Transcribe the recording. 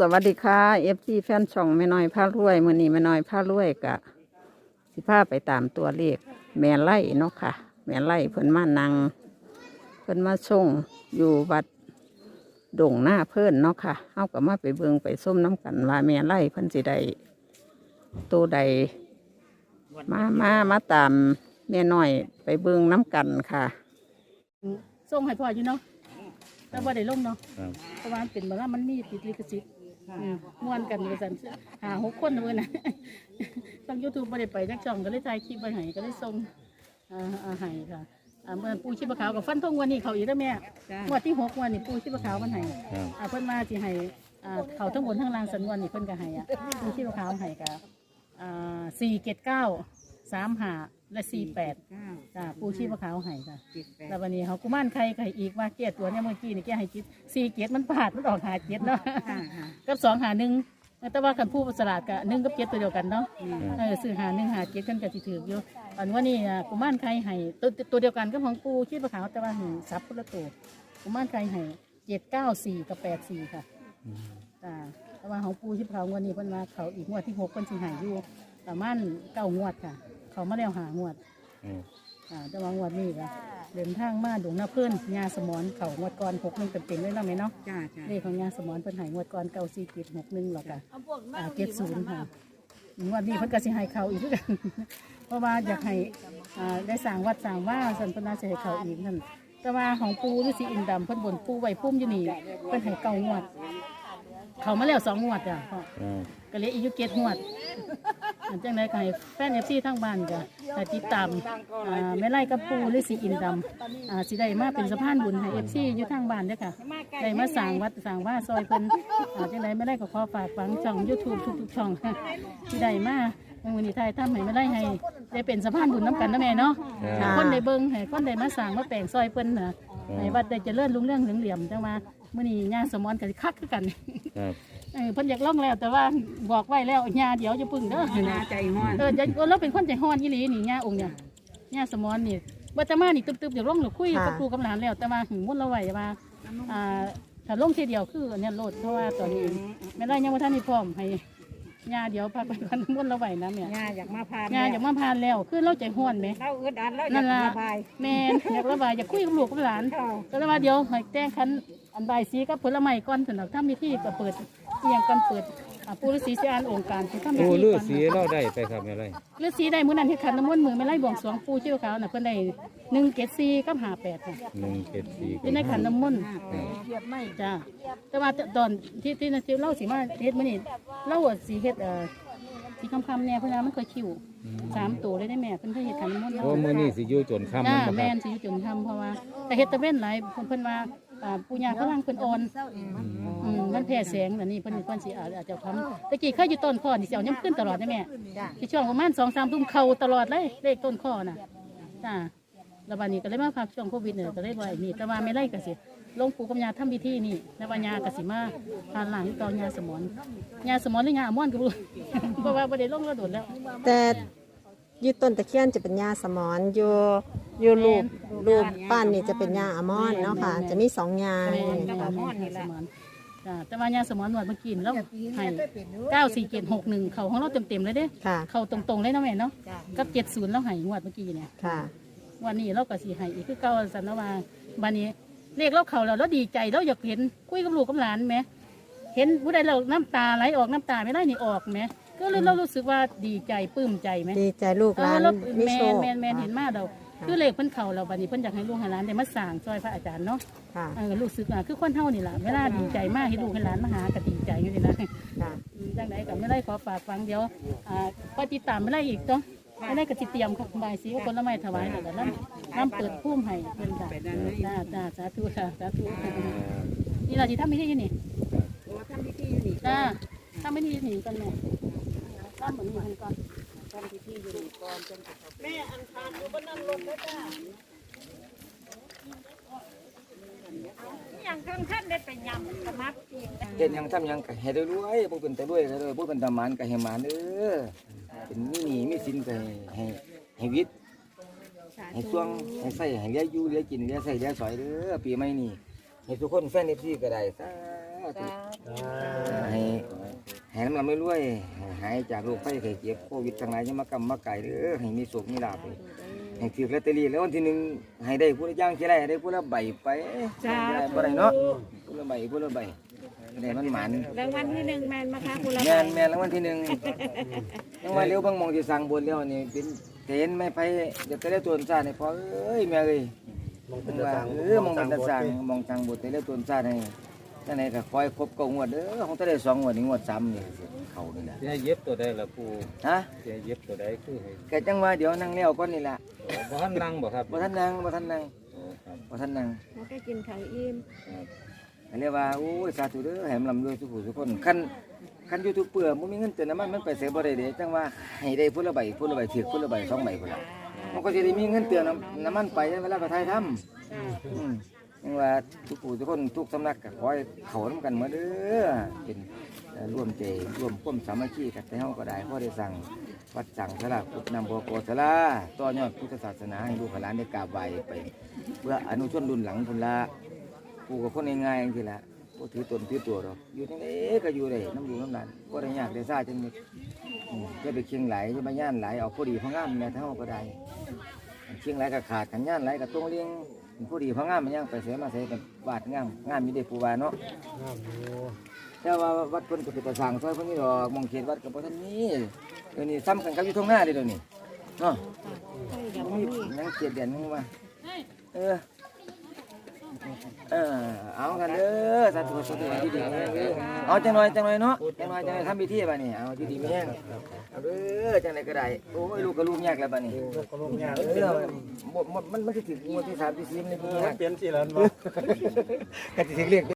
สวัสดีค่ะเอฟซีแฟนช่องแม่น้อยผ้ารวยมือนี้แม่น้อยผ้ารวยกะ สิพาไปตามตัวเลขแม่ไล่เนาะค่ะ แม่ไล่เพิ่นมานังเพิ่นมาส่งอยู่วัดดงหน้าเพิ่นเนาะค่ะเฮาก็มาไปเบิงไปส้มน้ำกันว่าแม่ไล่เพิ่นสิได้ตัวใด มามามาตามแม่น้อยไปเบิงน้ำกันค่ะ ส่งให้พ่ออยู่เนาะแต่ว่าได้ลงเนาะครับเพราะว่ามันเป็นแบบว่ามันมีติดลิขสิทธิ์ มม่วนกันว่าซั่นหาหกคนเพิ่นะทาง YouTube บ่ได้ไปจักช่องก็เลยถ่ายคลิปไว้ให้ก็เลยส่งอาหารค่ะอ่เมื่อปูชีพขาวกับฟันทงวันนี้เขาอีกแล้วแม่วันที่หกวันนี้ปูชีพขาวมันให่เพิ่นมาจีให้อ่เขาทั้งบนทั้งล่างสันวันนี้เพิ่นก็ให้อะปูชีพขาวให้กับสี่เก็ดเก้าสามหา และสี่แปดจ้าปูชีพขาวให้ค่ะแล้ววันนี้เขากุมารใครใครอีกว่าเกียรตัวเนี่ยเมื่อกี้นี่แกให้จิตสี่เกียรมันผ่านมันออกหาเกียรเนาะกับสองหาหนึ่งแต่ว่าคันผู้สลาดกับหนึ่งกับเกียรตัวเดียวกันเนาะเออซื้อหาหนึ่งหาเกียรกันกับสิถืออยู่อันว่านี่อะกุมารใครให้ตัวตัวเดียวกันก็ของปูชีพขาวแต่ว่าหนึ่งซับคนละตัวกุมารใครให้เจ็ดเก้าสี่กับแปดสี่ค่ะอ่าแต่ว่าของปูชีพขาวงวดนี้เพิ่นมาเขาอีกงวดที่หกเพิ่นสิใหายอยู่ประมาณเก้างวดค่ะ เขามาแล้วหางวดอืมอ่าแต่ว่างวดนี้ก็เดินทางมาดงนาเพื่อนยาสมอนเขางวดก่อนหกหนึ่งเต็มๆเลยเนาะแม่เนาะจ้าจ้าเลขของยาสมอนเพิ่นใหายงวดก่อนเก้าสี่เจ็ดหกหนึ่งหรอกอะอ่าเจ็ดศูนย์ค่ะงวดนี้เพิ่นก็สิให้เขาอีกคือกัน เพราะว่าอยากให้อ่าได้สั่งวัดสั่งว่าสันเพิ่นน่าจะให้เขาอีกนั่นแต่ว่าของปูฤาษีอินดำเพิ่นบนปูไว้พุ่มอยู่นี่เพิ่นให้เก้างวด เขามาแล้วสองงวดอะพ่ออ่าก็เหลยอายุเจ็ดงวด อันจังไดก็ให้แฟนเอฟซีทั้งบ้านก็ให้ติดตามอ่าแม่ไล่กับปูหรือสีอินดำอ่าสิได้มาเป็นสะพานบุญให้เอฟซีอยู่ทางบ้านเด้อค่ะได้มาสร้างวัดสร้างว่าซอยเพิ่นอ่าจังไดไม่ได้ก็ขอฝากฝังช่องยูทูบทุกๆช่องที่ได้มาวันนี้ไทยทำให้ไม่ได้ให้ได้เป็นสะพานบุญน้ำกันนะแม่เนาะให้คนได้เบิ่งให้คนได้มาสร้างมาแปลงซอยเพิ่นน่ะให้วัดได้เจริญรุ่งเรืองเหลืองเหลี่ยมจังมามื้อนี้ย่าสมอนกันคักคือกัน ครับ เออเพิ่นอยากล่องแล้วแต่ว่าบอกไว้แล้วญาเดี๋ยวจะพึ่งเด้อนาใจห้อนเออจะเราเป็นคนใจฮ้อนอีหลีนี่ญาองค์เนี่ยญาสมอนนี่ว่าจะมานี่ตึบๆเดี๋ยวล่องหรือคุยกับครูกับหลานแล้วแต่ว่าหึงมุ่นเราไว้ว่าอ่าถ้าลงทีเดียวคืออันเนี้ยโลดเพราะว่าตอนนี้แม่ได้ยังว่าท่านนี่พร้อมให้ญาเดี๋ยวพาไปกันมุ่นเราไว้นะแม่ย่าอยากมาพาญาอยากมาพานแล้วคือเราใจฮ้อนไหมเราอึดอัดแล้วอยานั่กนล่ะระบายแม่นอยากระบายอยากคุยกับลูกกับหลานเข้าก็เลยว่าเดี๋ยวให้แจ้งคันอันใบายสีกับผลไม้ก่อนสำหรับถ้ามีที่ก็เปิดเอียงกันเปิดอ่าปูฤาษีเสียานองค์การที่ถ้ามีโอ้ที่ลือก่อนสีเราได้ไปครับแม่ไรฤาษีได้มื้อนั้นที่ขันน้ำมนต์มือไม่ไล่บวงสรวงปูเชี่ยวขาวน่ะเพิ่นได้หนึ่งเกศซีกับหาแปดค่ะ หนึ่งเจ็ดสี่ที่ในขันน้ำมนต์จ้าแต่ว่าตอนที่ที่ที่เล่าสีมาเฮ็ดมื้อนี้เล่าว่าสีเฮ็ดเอ่อสีคำคำๆเนี่ยเพิ่นว่ามันเคยคิวสามตัวเลยได้แม่เพิ่นเคยเฮ็ดขันน้ำมนต์โอ้มือนี่สิอยู่จนค่ำจ้ามันบ่คแม่รับนสิอยู่จนทำเพราะว่าแต่เฮ็ดตะเว้นหลายเพิ่นเพิ่นว่า อ่าปูญาพลังเพิ่นอ่อนอืมมันแพ้แสงอันนี้เพิ่นเพิ่นสิอาอาจจะทำตะกี้เคยอยู่ต้นข้อนี่สิเอาย่ำขึ้นตลอดได้แม่ที่ช่วงประมาณ2-3ทุ่มเข้าตลอดเลยเลขต้นข้อน่ะจ้าแล้วบัดนี้ก็เลยมาพักช่วงโควิดเนี่ยก็เลยว่านี่แต่ว่าไม่ไล่ก็สิลงปูกับยาทำพิธีนี่แล้วว่ายาก็สิมาทานหลังตอนยาสมอนยาสมอนหรือยาอม่อนก็บ่รู้ เพราะว่าบ่ได้ลงแล้วโดดแล้ว แต่อยืดต้นตะเคียนจะเป็นยาสมอนอยู่ อยู่รูปรูปปั้นนี่จะเป็นยาอะมอนเนาะค่ะ จะมีสองยาแม่นนี่แม่ค่ะนแม่นยาสมอนจ้าแต่ว่ายาสมอนหนวดเมื่อกี้แล้วให้เก้าสี่เจ็ดหกหนึ่งเขาของเราเต็มๆเลยเด้ ค่ะเขาตรงๆเลยเนาะแม่เนาะกับเจ็ดศูนย์แล้วให้งวดเมื่อกี้เนี่ย ค่ะวันนี้เราก็สีให้อีกคือเก่าสันนะว่าบันนี้เรียกเราเขาแล้วเราดีใจเราอยากเห็นคุยกับลูกกับหลานไหมเห็นผู้ใดเราน้ำตาไหลออกน้ำตาไม่ได้นี่ออกไหมก็เลยเรารู้สึกว่าดีใจปลื้มใจไหมดีใจลูกเอหลาอนเรามีแมโชนคแมนแมนเห็นมาเรา คือเลขเพิ่นเขาเราบัดนี้เพิ่นอยากให้ลูกให้หลานได้มาสร้างซอยพระอาจารย์เนาะค่ะ เออรู้สึกอะคือคนเท่านี่แหละเวลาดีใจมากให้ลูกให้หลานมาหาก็ดีใจอยู่นี่นะค่ะ อืมจังไหนก็ไม่ได้ขอฝากฟังเดี๋ยวอ่าปฏิดตามไม่ได้อีกต้องไม่ได้กระติเตรียมครับบายสีก็ผลไม้ถวายแล้วก็น้ำน้ำเปิดพุ่มให้เป็นจ้าจ้าจ้าสาธุค่ะสาธุนี่เราจะทำไม่ได้ยังนี่ โอ้ทำพิธีอยู่นี่จ้าทำไม่ได้ยังนี่กันแม่ทำเหมือนกันก่อนทำพิธีอยู่นี่ก่อนจน แม่อันทานอยู่บนนั่งรถแล้วจ้าอย่างท่านท่านได้ไปยำสมัครจริงเฮ็ดหยังทำหยังก็ให้ได้รวยบ่เป็นแต่รวยก็ได้บ่เป็นตาหมานก็ให้หมานเด้อเป็นมีหนี้มีสินก็ให้ให้ให้วิทย์ให้ช่วงให้ใส่ให้เหลืออยู่เหลือกินเหลือใส่เหลือสอยเด้อปีใหม่นี้ให้ทุกคนแฟน FC ก็ได้สาธุให้ ลำไม่รวยให้หายจากโรคไข้ไข้เจ็บโควิดทั้งหลายจะมากำมาไก่เด้อให้มีสุขมีลาภให้ถือลอตเตอรี่แล้ววันที่หนึ่งให้ได้ผู้ละอย่างที่ไรให้ได้ผู้ละใบไปจ้าบ่ได้เนาะผู้ละใบผู้ละใบได้มันหมันรางวัลที่หนึ่งแมนมาค่ะคุณละแม่นแม่นรางวัลที่หนึ่งยังว่าเลี้ยวบางมองที่สั่งบนแล้วนี่เป็นเห็นไม่ไปเดี๋ยวจะได้ตัวซาเนี่ยพอเอ้ยแม่เอ้ยมองเป็นตาสั่งเออมองเป็นตาสั่งมองสั่งบทแต่ได้ตัวซาให้ นั่นไหนก็คอยครบเกงวดเด้อของจะได้สองงวดนี่งวดซ้ำนี่เขานี่แหละจะเย็บตัวใดล่ะปูฮะจะเย็บตัวใดคือให้แกจังว่าเดี๋ยวนั่งเลี้ยวก่อนนี่แหละบ่ทันนั่งบ่ครับบ่ทันนั่งบ่ทันนั่งโอ้ครับบ่ทันนั่งเขาก็กินข้าวอิ่มอันเรียกว่าโอ้ยสาธุเด้อให้มันลำรวยทุกผู้ทุกคนคันคันยูทูบเปลือบ่มีเงินเติมน้ำมันมันไปเสียบ่ได้เด้จังว่าให้ได้พุ่นละใบพุ่นละใบถือพุ่นละใบสองใบพุ่นละมันก็สิได้มีเงินเติมน้ำน้ำมันไปเวลาไปถ่ายทำอืม จังว่าทุกผู้ทุกคนทุกสำนักก็ขอให้เขานํกันมาเด้อเป็นเอ่อร่วมใจร่วมควมสามัคคีกันแต่เฮาก็ได้พอได้สั่งวัดสั่งสลาพุทธนำบโกศลาต่อยอดพุทธศาสนาให้ลูกหลานได้กราบไหว้ไป เพื่ออนุชนรุ่นหลังพุ่นละปลูกกับคนง่ายๆจังซี่ละบ่ถือตนถือตัวหรอกอยู่จังไดก็อยู่ได้น้ำดูน้ำหลานบ่ได้ยากได้ซ่าจังนี้จะไปเคียงไหลจะมาย่านไหลเอาพอดีพองามแม่เท่าก็ได้เคียงไหลก็ขาดกันย่านไหลก็ตรงเลี้ยง พอดีพองามมันยังไปเสียมาเสียเป็นวาดงามงามอยู่ได้ปูวาเนาะแต่ว่าวัดเพิ่นก็เป็นตะสร้างซอยเพิ่นนี่ดอกมองเขตวัดก็บ่ทันมีเดี๋ยวนี้ซ้ำกันกับอยู่ทงหน้าเด้เดี๋ยวนี้เนาะใช่กับบ่บ่มีมีหยังเกียดเด่นนึงว่าเออ เออเอากันเด้อสาธุสาธุที่ดีเอาจังหน่อยจังหน่อยเนาะจังหน่อยจังหน่อยทำพิธีบัดนี้เอาที่ดีไม่แห้งเอาเด้อจังไหนก็ได้โอ้ยลูกก็ลูกยากแล้วบัดนี้ลูกก็ลูกยากเออหมดหมดมันมันสิถึงงวดที่3ที่4มันเลยบ่ยากเปลี่ยนสิแล้วบ่ก็สิถึงเรียก